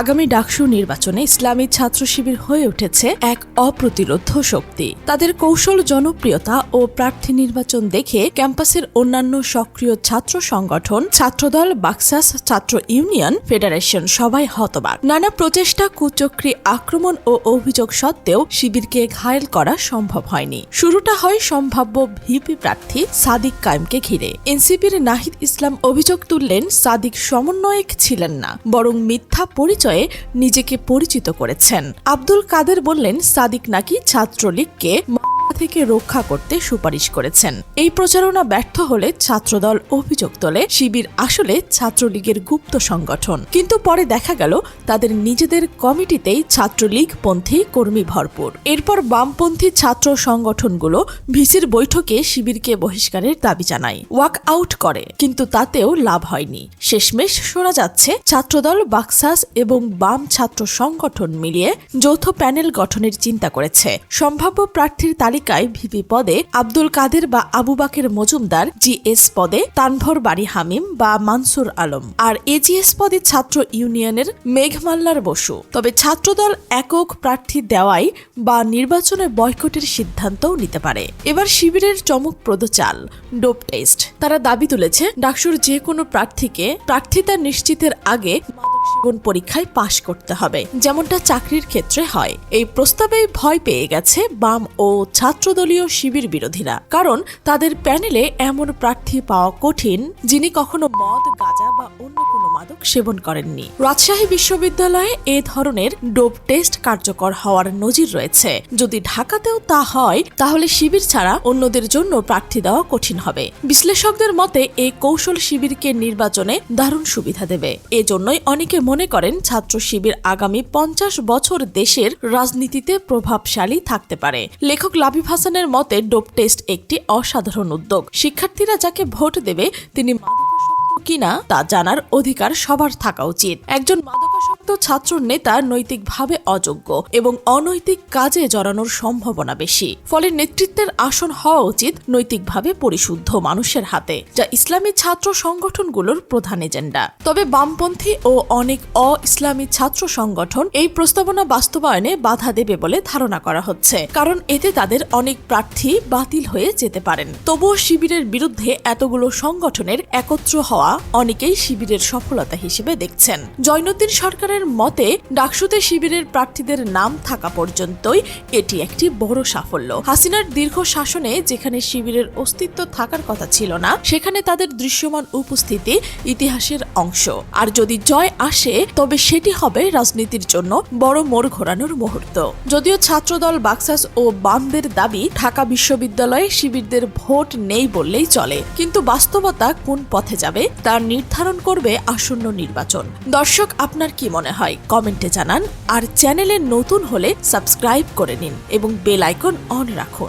আগামী ডাকসু নির্বাচনে ইসলামী ছাত্র শিবির হয়ে উঠেছে এক অপ্রতিরোধ শক্তি। তাদের কৌশল, জনপ্রিয়তা ও প্রার্থী নির্বাচন দেখে ক্যাম্পাসের অন্যান্য সক্রিয় ছাত্র সংগঠন, ছাত্রদল, বাক্সাস ছাত্র ইউনিয়ন, ফেডারেশন সবাই হতবাক। নানা প্রচেষ্টা, কুচক্রী আক্রমণ ও অভিযোগ সত্ত্বেও শিবিরকে ঘায়েল করা সম্ভব হয়নি। শুরুটা হয় সম্ভাব্য ভিপি প্রার্থী সাদিক কায়েমকে ঘিরে। এনসিপির নাহিদ ইসলাম অভিযোগ তুললেন, সাদিক সমন্বয়ক ছিলেন না, বরং মিথ্যা পরিচয়ে নিজেকে পরিচিত করেছেন। আব্দুল কাদের বললেন সাদিক নাকি ছাত্রলীগকে থেকে রক্ষা করতে সুপারিশ করেছেন। এই প্রচারণা ব্যর্থ হলে ছাত্রদল অভিযোগ তোলে, শিবির আসলে ছাত্রলীগের গুপ্ত সংগঠন। কিন্তু পরে দেখা গেল, তাদের নিজেদের কমিটিতেই ছাত্রলীগ পন্থী কর্মী ভরপুর। এরপর বামপন্থী ছাত্র সংগঠনগুলো ভিসির বৈঠকে শিবিরকে বহিষ্কারের দাবি জানায়। ওয়াক আউট করে, কিন্তু তাতেও লাভ হয়নি। শেষমেশ শোনা যাচ্ছে, ছাত্রদল বাক্সাস এবং বাম ছাত্র সংগঠন মিলিয়ে যৌথ প্যানেল গঠনের চিন্তা করেছে। সম্ভাব্য প্রার্থীর তালিকায় ভিপি পদে আব্দুল কাদের বা আবু বাকের মজুমদার জিএস পদে তানভর বাড়ি হামিম বা মানসুর আলম। আর এজিএস পদে ছাত্র ইউনিয়নের মেঘমাল্লার বসু। তবে ছাত্রদল একক প্রার্থী দেওয়াই বা নির্বাচনে বয়কটের সিদ্ধান্তও নিতে পারে। এবার শিবিরের চমকপ্রদ চাল, ডোপ টেস্ট। তারা দাবি তুলেছে, ডাকসুর যে কোনো প্রার্থীকে প্রার্থিতা নিশ্চিতের আগে সেবন পরীক্ষায় পাশ করতে হবে, যেমনটা চাকরির ক্ষেত্রে হয়। এই প্রস্তাবে ভয় পেয়ে গেছে বাম ও ছাত্রদলীয় শিবির বিরোধীরা, কারণ তাদের প্যানেলে এমন প্রার্থী পাওয়া কঠিন, যিনি কখনো মদ, গাঁজা বা অন্য কোনো মাদক সেবন করেননি। রাজশাহী বিশ্ববিদ্যালয়ে এ ধরনের ডোপ টেস্ট কার্যকর হওয়ার নজির রয়েছে। যদি ঢাকাতেও তা হয়, তাহলে শিবির ছাড়া অন্যদের জন্য প্রার্থী দেওয়া কঠিন হবে। বিশ্লেষকদের মতে এই কৌশল শিবিরকে নির্বাচনে দারুণ সুবিধা দেবে। এজন্যই অনেকে মনে করেন ছাত্র শিবির আগামী পঞ্চাশ বছর দেশের রাজনীতিতে প্রভাবশালী থাকতে পারে। লেখক লাবিব হাসানের মতে, ডোপ টেস্ট একটি অসাধারণ উদ্যোগ। শিক্ষার্থীরা যাকে ভোট দেবে, তিনি মাদকাসক্ত কিনা তা জানার অধিকার সবার থাকা উচিত। একজন মাদকাসক্ত ছাত্র নেতা নৈতিকভাবে অযোগ্য এবং অনৈতিক কাজে জড়ানোর সম্ভাবনা বেশি। ফলে নেতৃত্বের আসন হওয়া উচিত নৈতিকভাবে পরিশুদ্ধ মানুষের হাতে, যা ইসলামী ছাত্র সংগঠনগুলোর প্রধান এজেন্ডা। তবে বামপন্থী ও অনেক অ ইসলামী ছাত্র সংগঠন এই প্রস্তাবনা বাস্তবায়নে বাধা দেবে বলে ধারণা করা হচ্ছে, কারণ এতে তাদের অনেক প্রার্থী বাতিল হয়ে যেতে পারেন। তবুও শিবিরের বিরুদ্ধে এতগুলো সংগঠনের একত্র হওয়া অনেকেই শিবিরের সফলতা হিসেবে দেখছেন। জৈনুদ্দিন সরকারের মতে, ডাকসুতে শিবিরের প্রার্থীদের নাম থাকা পর্যন্তই এটি একটি বড় সাফল্য। হাসিনার দীর্ঘ শাসনে যেখানে শিবিরের অস্তিত্ব থাকার কথা ছিল না, সেখানে তাদের দৃশ্যমান উপস্থিতি ইতিহাসের অংশ। আর যদি জয় আসে, তবে সেটি হবে রাজনীতির জন্য বড় মোড় ঘোরানোর মুহূর্ত। যদিও ছাত্রদল বাক্সাস ও বামদের দাবি, ঢাকা বিশ্ববিদ্যালয়ে শিবিরদের ভোট নেই বললেই চলে। কিন্তু বাস্তবতা কোন পথে যাবে, তা নির্ধারণ করবে আসন্ন নির্বাচন। দর্শক, আপনার কি মনে হয়, কমেন্টে জানান। আর চ্যানেলে নতুন হলে সাবস্ক্রাইব করে নিন এবং বেল আইকন অন রাখুন।